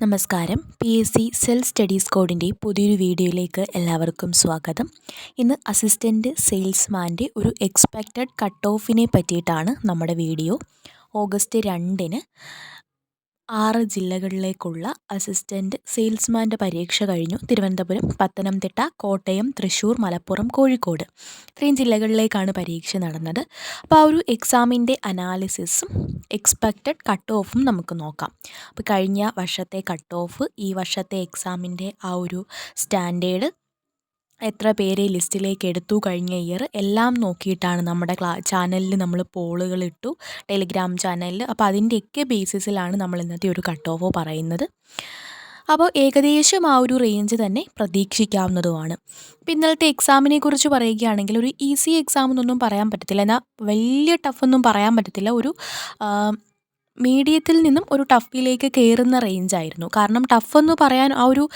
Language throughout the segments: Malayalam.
നമസ്കാരം. P S C self studies കോഡിന്റെ പുതിയൊരു വീഡിയോയിലേക്ക് എല്ലാവർക്കും സ്വാഗതം. ഇന്ന് അസിസ്റ്റന്റ് സെയിൽസ്മാന്റെ ഒരു എക്സ്പെക്റ്റഡ് കട്ട് ഓഫിനെ പറ്റിയിട്ടാണ് നമ്മുടെ വീഡിയോ. ഓഗസ്റ്റ് രണ്ടിന് ആറ് ജില്ലകളിലേക്കുള്ള അസിസ്റ്റന്റ് സെയിൽസ്മാന്റെ പരീക്ഷ കഴിഞ്ഞു. തിരുവനന്തപുരം പത്തനംതിട്ട കോട്ടയം തൃശ്ശൂർ മലപ്പുറം കോഴിക്കോട്. ഇത്രയും ജില്ലകളിലേക്കാണ് പരീക്ഷ നടന്നത്. അപ്പോൾ ആ ഒരു എക്സാമിന്റെ അനാലിസിസും എക്സ്പെക്റ്റഡ് കട്ട് ഓഫും നമുക്ക് നോക്കാം. അപ്പോൾ കഴിഞ്ഞ വർഷത്തെ കട്ട് ഓഫ് ഈ വർഷത്തെ എക്സാമിന്റെ ആ ഒരു സ്റ്റാൻഡേർഡ് എത്ര പേരെ ലിസ്റ്റിലേക്ക് എടുത്തു കഴിഞ്ഞ ഇയർ എല്ലാം നോക്കിയിട്ടാണ് നമ്മുടെ ക്ലാ ചാനലിൽ നമ്മൾ പോളുകൾ ഇട്ടു ടെലിഗ്രാം ചാനലിൽ അപ്പോൾ അതിന്റെയൊക്കെ ബേസിസിലാണ് നമ്മൾ ഇന്നത്തെ ഒരു കട്ട് ഓഫ് പറയുന്നത്. അപ്പോൾ ഏകദേശം ആ ഒരു റേഞ്ച് തന്നെ പ്രതീക്ഷിക്കാവുന്നതുമാണ്. ഇപ്പം ഇന്നലത്തെ എക്സാമിനെ കുറിച്ച് പറയുകയാണെങ്കിൽ ഒരു ഈസി എക്സാം എന്നൊന്നും പറയാൻ പറ്റത്തില്ല. എന്നാൽ വലിയ ടഫൊന്നും പറയാൻ പറ്റത്തില്ല. ഒരു മീഡിയത്തിൽ നിന്നും ഒരു ടഫിലേക്ക് കയറുന്ന റേഞ്ചായിരുന്നു കാരണം ടഫ് എന്ന് പറയാൻ ആ ഒരു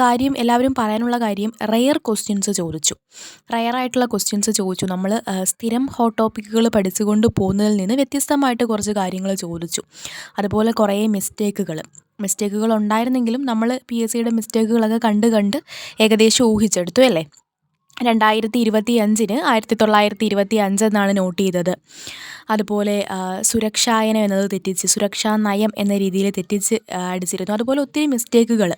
കാര്യം എല്ലാവരും പറയാനുള്ള കാര്യം റയർ ക്വസ്റ്റ്യൻസ് ചോദിച്ചു. റെയർ ആയിട്ടുള്ള ക്വസ്റ്റ്യൻസ് ചോദിച്ചു. നമ്മൾ സ്ഥിരം ഹോട്ട് ടോപ്പിക്കുകൾ പഠിച്ചുകൊണ്ട് പോകുന്നതിൽ നിന്ന് വ്യത്യസ്തമായിട്ട് കുറച്ച് കാര്യങ്ങൾ ചോദിച്ചു. അതുപോലെ കുറേ മിസ്റ്റേക്കുകൾ മിസ്റ്റേക്കുകൾ ഉണ്ടായിരുന്നെങ്കിലും നമ്മൾ പി എസ് സിയുടെ മിസ്റ്റേക്കുകളൊക്കെ കണ്ട് കണ്ട് ഏകദേശം ഊഹിച്ചെടുത്തു അല്ലേ? രണ്ടായിരത്തി ഇരുപത്തി അഞ്ചിന് ആയിരത്തി തൊള്ളായിരത്തി ഇരുപത്തി അഞ്ച് എന്നാണ് നോട്ട് ചെയ്തത്. അതുപോലെ സുരക്ഷായനം എന്നത് തെറ്റിച്ച് സുരക്ഷാ നയം എന്ന രീതിയിൽ തെറ്റിച്ച് അടിച്ചിരുന്നു. അതുപോലെ ഒത്തിരി മിസ്റ്റേക്കുകൾ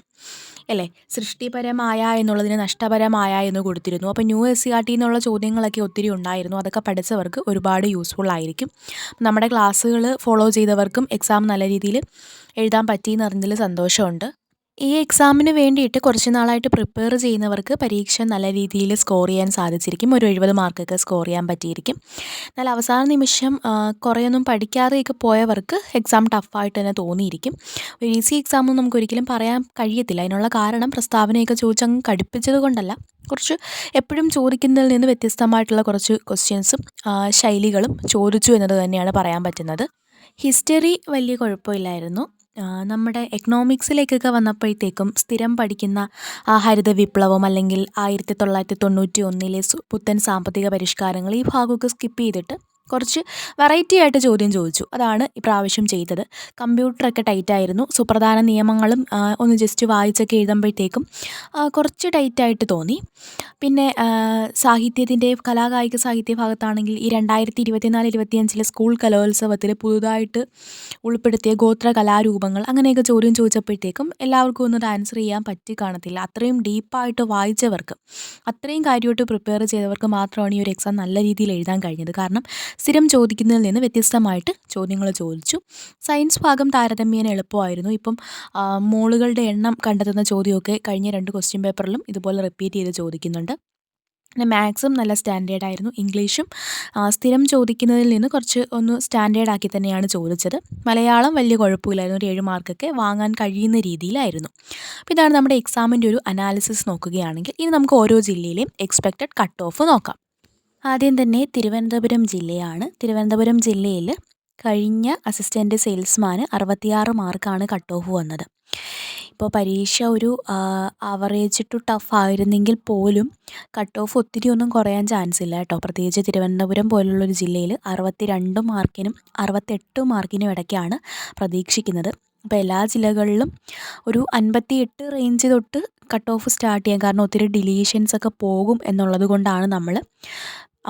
അല്ലേ? സൃഷ്ടിപരമായ എന്നുള്ളതിന് നഷ്ടപരമായ എന്ന് കൊടുത്തിരുന്നു. അപ്പോൾ new S C R T എന്നുള്ള ചോദ്യങ്ങളൊക്കെ ഒത്തിരി ഉണ്ടായിരുന്നു. അതൊക്കെ പഠിച്ചവർക്ക് ഒരുപാട് യൂസ്ഫുൾ ആയിരിക്കും. നമ്മുടെ ക്ലാസ്സുകൾ ഫോളോ ചെയ്തവർക്കും എക്സാം നല്ല രീതിയിൽ എഴുതാൻ പറ്റിയെന്ന് അറിഞ്ഞതിൽ സന്തോഷമുണ്ട്. ഈ എക്സാമിന് വേണ്ടിയിട്ട് കുറച്ച് നാളായിട്ട് പ്രിപ്പയർ ചെയ്യുന്നവർക്ക് പരീക്ഷ നല്ല രീതിയിൽ സ്കോർ ചെയ്യാൻ സാധിച്ചിരിക്കും. ഒരു എഴുപത് മാർക്കൊക്കെ സ്കോർ ചെയ്യാൻ പറ്റിയിരിക്കും. എന്നാൽ അവസാന നിമിഷം കുറേയൊന്നും പഠിക്കാതെയൊക്കെ പോയവർക്ക് എക്സാം ടഫായിട്ട് തന്നെ തോന്നിയിരിക്കും. ഒരു ഈസി എക്സാം നമുക്ക് ഒരിക്കലും പറയാൻ കഴിയത്തില്ല. അതിനുള്ള കാരണം പ്രസ്താവനയൊക്കെ ചോദിച്ചങ്ങ് കടുപ്പിച്ചത് കൊണ്ടല്ല. കുറച്ച് എപ്പോഴും ചോദിക്കുന്നതിൽ നിന്ന് വ്യത്യസ്തമായിട്ടുള്ള കുറച്ച് ക്വസ്റ്റ്യൻസും ശൈലികളും ചോദിച്ചു എന്നത് തന്നെയാണ് പറയാൻ പറ്റുന്നത്. ഹിസ്റ്ററി വലിയ കുഴപ്പമില്ലായിരുന്നു. നമ്മുടെ എക്കണോമിക്സിലേക്കൊക്കെ വന്നപ്പോഴത്തേക്കും സ്ഥിരം പഠിക്കുന്ന ഹരിത വിപ്ലവം അല്ലെങ്കിൽ ആയിരത്തി തൊള്ളായിരത്തി തൊണ്ണൂറ്റി ഒന്നിലെ പുത്തൻ സാമ്പത്തിക പരിഷ്കാരങ്ങൾ ഈ ഭാഗമൊക്കെ സ്കിപ്പ് ചെയ്തിട്ട് കുറച്ച് വെറൈറ്റി ആയിട്ട് ചോദ്യം ചോദിച്ചു. അതാണ് ഇപ്രാവശ്യം ചെയ്തത്. കമ്പ്യൂട്ടറൊക്കെ ടൈറ്റായിരുന്നു സുപ്രധാന നിയമങ്ങളും ഒന്ന് ജസ്റ്റ് വായിച്ചൊക്കെ എഴുതുമ്പോഴത്തേക്കും കുറച്ച് ടൈറ്റായിട്ട് തോന്നി. പിന്നെ സാഹിത്യത്തിന്റെ കലാകായിക സാഹിത്യ ഭാഗത്താണെങ്കിൽ ഈ രണ്ടായിരത്തി ഇരുപത്തിനാല് ഇരുപത്തിയഞ്ചിലെ സ്കൂൾ കലോത്സവത്തിൽ പുതുതായിട്ട് ഉൾപ്പെടുത്തിയ ഗോത്ര കലാരൂപങ്ങൾ അങ്ങനെയൊക്കെ ചോദ്യം ചോദിച്ചപ്പോഴത്തേക്കും എല്ലാവർക്കും ഒന്നും ആൻസർ ചെയ്യാൻ പറ്റി കാണത്തില്ല. അത്രയും ഡീപ്പായിട്ട് വായിച്ചവർക്ക് അത്രയും കാര്യമായിട്ട് പ്രിപ്പയർ ചെയ്തവർക്ക് മാത്രമാണ് ഈ ഒരു എക്സാം നല്ല രീതിയിൽ എഴുതാൻ കഴിഞ്ഞത്. കാരണം സ്ഥിരം ചോദിക്കുന്നതിൽ നിന്ന് വ്യത്യസ്തമായിട്ട് ചോദ്യങ്ങൾ ചോദിച്ചു. സയൻസ് ഭാഗം താരതമ്യേന എളുപ്പമായിരുന്നു. ഇപ്പം മോളുകളുടെ എണ്ണം കണ്ടെത്തുന്ന ചോദ്യമൊക്കെ കഴിഞ്ഞ രണ്ട് ക്വസ്റ്റ്യൻ പേപ്പറിലും ഇതുപോലെ റിപ്പീറ്റ് ചെയ്ത് ചോദിക്കുന്നുണ്ട്. പിന്നെ മാത്സും നല്ല സ്റ്റാൻഡേർഡ് ആയിരുന്നു. ഇംഗ്ലീഷും സ്ഥിരം ചോദിക്കുന്നതിൽ നിന്ന് കുറച്ച് ഒന്ന് സ്റ്റാൻഡേർഡ് ആക്കി തന്നെയാണ് ചോദിച്ചത്. മലയാളം വലിയ കുഴപ്പമില്ലായിരുന്നു. ഒരു ഏഴ് മാർക്കൊക്കെ വാങ്ങാൻ കഴിയുന്ന രീതിയിലായിരുന്നു. അപ്പോൾ ഇതാണ് നമ്മുടെ എക്സാമിന്റെ ഒരു അനാലിസിസ് നോക്കുകയാണെങ്കിൽ ഇനി നമുക്ക് ഓരോ ജില്ലയിലെയും എക്സ്പെക്റ്റഡ് കട്ട് ഓഫ് നോക്കാം. ആദ്യം തന്നെ തിരുവനന്തപുരം ജില്ലയാണ്. തിരുവനന്തപുരം ജില്ലയിൽ കഴിഞ്ഞ അസിസ്റ്റന്റ് സെയിൽസ്മാന് അറുപത്തിയാറ് മാർക്കാണ് കട്ട് ഓഫ് വന്നത്. ഇപ്പോൾ പരീക്ഷ ഒരു ആവറേജ് ടു ടഫ് ആയിരുന്നെങ്കിൽ പോലും കട്ട് ഓഫ് ഒത്തിരി ഒന്നും കുറയാൻ ചാൻസ് ഇല്ല കേട്ടോ. പ്രത്യേകിച്ച് തിരുവനന്തപുരം പോലുള്ളൊരു ജില്ലയിൽ അറുപത്തി രണ്ട് മാർക്കിനും അറുപത്തെട്ട് മാർക്കിനും ഇടയ്ക്കാണ് പ്രതീക്ഷിക്കുന്നത്. അപ്പോൾ എല്ലാ ജില്ലകളിലും ഒരു അൻപത്തി എട്ട് റേഞ്ച് തൊട്ട് കട്ട് ഓഫ് സ്റ്റാർട്ട് ചെയ്യാം കാരണം ഒത്തിരി ഡിലീഷൻസ് ഒക്കെ പോകും എന്നുള്ളത് കൊണ്ടാണ് നമ്മൾ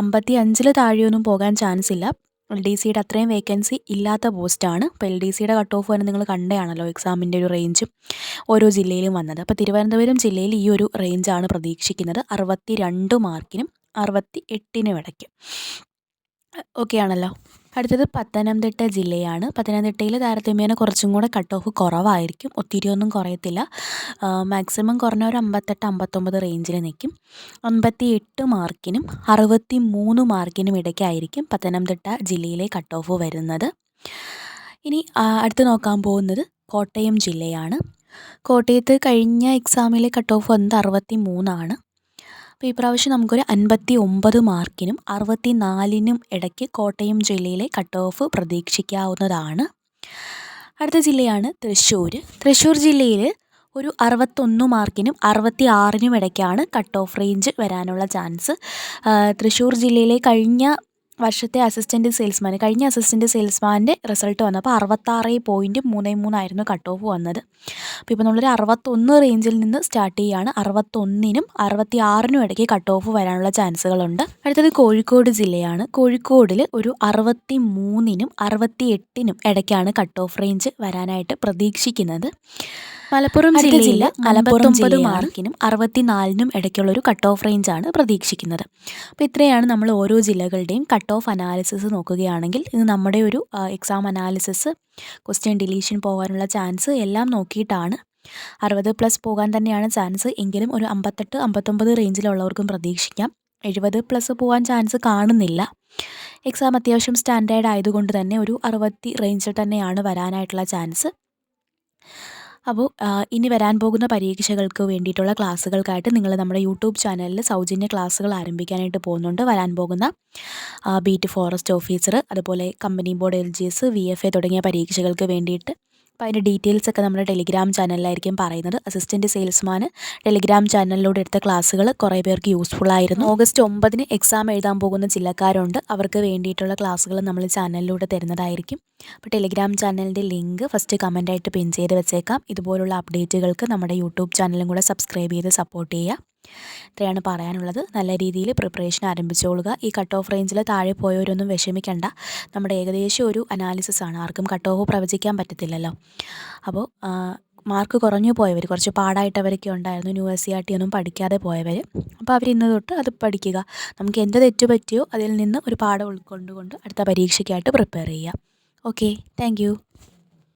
അമ്പത്തി അഞ്ചിൽ താഴെയൊന്നും പോകാൻ ചാൻസ് ഇല്ല. എൽ ഡി സിയുടെ അത്രയും വേക്കൻസി ഇല്ലാത്ത പോസ്റ്റാണ് അപ്പോൾ എൽ ഡി സിയുടെ കട്ട് ഓഫ് വരെ നിങ്ങൾ കണ്ടതാണല്ലോ എക്സാമിന്റെ ഒരു റേഞ്ച് ഓരോ ജില്ലയിലും വന്നത്. അപ്പോൾ തിരുവനന്തപുരം ജില്ലയിൽ ഈ ഒരു റേഞ്ചാണ് പ്രതീക്ഷിക്കുന്നത്. അറുപത്തി രണ്ട് മാർക്കിനും അറുപത്തി എട്ടിനും ഇടയ്ക്ക്. ഓക്കെ ആണല്ലോ? അടുത്തത് പത്തനംതിട്ട ജില്ലയാണ്. പത്തനംതിട്ടയിൽ താരതമ്യേന കുറച്ചും കൂടെ കട്ട് ഓഫ് കുറവായിരിക്കും. ഒത്തിരി ഒന്നും കുറയത്തില്ല. മാക്സിമം കുറഞ്ഞ ഒരു അമ്പത്തെട്ട് അമ്പത്തൊമ്പത് റേഞ്ചിൽ നിൽക്കും അമ്പത്തി എട്ട് മാർക്കിനും അറുപത്തി മൂന്ന് മാർക്കിനും ഇടയ്ക്കായിരിക്കും പത്തനംതിട്ട ജില്ലയിലെ കട്ട് ഓഫ് വരുന്നത്. ഇനി അടുത്ത് നോക്കാൻ പോകുന്നത് കോട്ടയം ജില്ലയാണ്. കോട്ടയത്ത് കഴിഞ്ഞ എക്സാമിലെ കട്ട് ഓഫ് വന്നത് അറുപത്തി മൂന്നാണ് അപ്പോൾ ഈ പ്രാവശ്യം നമുക്കൊരു അൻപത്തി ഒമ്പത് മാർക്കിനും അറുപത്തി നാലിനും ഇടയ്ക്ക് കോട്ടയം ജില്ലയിലെ കട്ട് ഓഫ് പ്രതീക്ഷിക്കാവുന്നതാണ്. അടുത്ത ജില്ലയാണ് തൃശ്ശൂർ തൃശ്ശൂർ ജില്ലയിൽ ഒരു അറുപത്തൊന്ന് മാർക്കിനും അറുപത്തി ആറിനും ഇടയ്ക്കാണ് കട്ട് ഓഫ് റേഞ്ച് വരാനുള്ള ചാൻസ് തൃശ്ശൂർ ജില്ലയിലെ കഴിഞ്ഞ വർഷത്തെ അസിസ്റ്റന്റ് സെയിൽസ്മാൻ കഴിഞ്ഞ അസിസ്റ്റന്റ് സെയിൽസ്മാന്റെ റിസൾട്ട് വന്നപ്പോൾ അറുപത്താറ് പോയിന്റ് മൂന്ന് മൂന്നായിരുന്നു കട്ട് ഓഫ് വന്നത്. അപ്പോൾ ഇപ്പോൾ നമ്മളൊരു അറുപത്തൊന്ന് റേഞ്ചിൽ നിന്ന് സ്റ്റാർട്ട് ചെയ്യുകയാണ് അറുപത്തൊന്നിനും അറുപത്തി ആറിനും ഇടയ്ക്ക് കട്ട് ഓഫ് വരാനുള്ള ചാൻസുകളുണ്ട് അടുത്തത് കോഴിക്കോട് ജില്ലയാണ്. കോഴിക്കോടിൽ ഒരു അറുപത്തി മൂന്നിനും അറുപത്തി എട്ടിനും ഇടയ്ക്കാണ് കട്ട് ഓഫ് റേഞ്ച് വരാനായിട്ട് പ്രതീക്ഷിക്കുന്നത്. മലപ്പുറം ജില്ലയിൽ അമ്പത്തൊമ്പത് മാർക്കിനും അറുപത്തിനാലിനും ഇടയ്ക്കുള്ള ഒരു കട്ട് ഓഫ് റേഞ്ചാണ് പ്രതീക്ഷിക്കുന്നത് അപ്പോൾ ഇത്രയാണ് നമ്മൾ ഓരോ ജില്ലകളുടെയും കട്ട് ഓഫ് അനാലിസിസ് നോക്കുകയാണെങ്കിൽ ഇത് നമ്മുടെ ഒരു എക്സാം അനാലിസിസ് ക്വസ്റ്റ്യൻ ഡിലീഷൻ പോകാനുള്ള ചാൻസ് എല്ലാം നോക്കിയിട്ടാണ് അറുപത് പ്ലസ് പോകാൻ തന്നെയാണ് ചാൻസ് എങ്കിലും ഒരു അമ്പത്തെട്ട് അമ്പത്തൊമ്പത് റേഞ്ചിലുള്ളവർക്കും പ്രതീക്ഷിക്കാം. എഴുപത് പ്ലസ് പോകാൻ ചാൻസ് കാണുന്നില്ല. എക്സാം അത്യാവശ്യം സ്റ്റാൻഡേർഡ് ആയതുകൊണ്ട് തന്നെ ഒരു അറുപത്തി റേഞ്ചിൽ തന്നെയാണ് വരാനായിട്ടുള്ള ചാൻസ് അപ്പോൾ ഇനി വരാൻ പോകുന്ന പരീക്ഷകൾക്ക് വേണ്ടിയിട്ടുള്ള ക്ലാസ്സുകൾക്കായിട്ട് നിങ്ങൾ നമ്മുടെ യൂട്യൂബ് ചാനലിൽ സൗജന്യ ക്ലാസ്സുകൾ ആരംഭിക്കാനായിട്ട് പോകുന്നുണ്ട്. വരാൻ പോകുന്ന ബീറ്റ് ഫോറസ്റ്റ് ഓഫീസർ അതുപോലെ company board L G S V F A തുടങ്ങിയ പരീക്ഷകൾക്ക് വേണ്ടിയിട്ട് അപ്പോൾ അതിന്റെ ഡീറ്റെയിൽസ് ഒക്കെ നമ്മുടെ ടെലിഗ്രാം ചാനലിലായിരിക്കും പറയുന്നത്. അസിസ്റ്റന്റ് സെയിൽസ്മാൻ ടെലിഗ്രാം ചാനലിലൂടെ എടുത്ത ക്ലാസ്സുകൾ കുറേ പേർക്ക് യൂസ്ഫുൾ ആയിരുന്നു. ഓഗസ്റ്റ് ഒമ്പതിന് എക്സാം എഴുതാൻ പോകുന്ന ജില്ലക്കാരുണ്ട് അവർക്ക് വേണ്ടിയിട്ടുള്ള ക്ലാസ്സുകൾ നമ്മൾ ചാനലിലൂടെ തരുന്നതായിരിക്കും. അപ്പോൾ ടെലിഗ്രാം ചാനലിന്റെ ലിങ്ക് ഫസ്റ്റ് കമന്റായിട്ട് പിൻ ചെയ്ത് വെച്ചേക്കാം. ഇതുപോലുള്ള അപ്ഡേറ്റുകൾക്ക് നമ്മുടെ യൂട്യൂബ് ചാനലും കൂടെ സബ്സ്ക്രൈബ് ചെയ്ത് സപ്പോർട്ട് ചെയ്യുക. ഇത്രയാണ് പറയാനുള്ളത്. നല്ല രീതിയിൽ പ്രിപ്പറേഷൻ ആരംഭിച്ചോളുക. ഈ കട്ട് ഓഫ് റേഞ്ചിൽ താഴെ പോയവരൊന്നും വിഷമിക്കേണ്ട. നമ്മുടെ ഏകദേശം ഒരു അനാലിസിസ് ആണ്. ആർക്കും കട്ട് ഓഫ് പ്രവചിക്കാൻ പറ്റത്തില്ലല്ലോ. അപ്പോൾ മാർക്ക് കുറഞ്ഞു പോയവർ കുറച്ച് പാടായിട്ടവരൊക്കെ ഉണ്ടായിരുന്നു. New S C R T ഒന്നും പഠിക്കാതെ പോയവർ അപ്പോൾ അവർ ഇന്ന് തൊട്ട് അത് പഠിക്കുക. നമുക്ക് എന്ത് തെറ്റ് പറ്റിയോ അതിൽ നിന്ന് ഒരു പാഠം ഉൾക്കൊണ്ടുകൊണ്ട് അടുത്ത പരീക്ഷയ്ക്കായിട്ട് പ്രിപ്പയർ ചെയ്യുക. Okay thank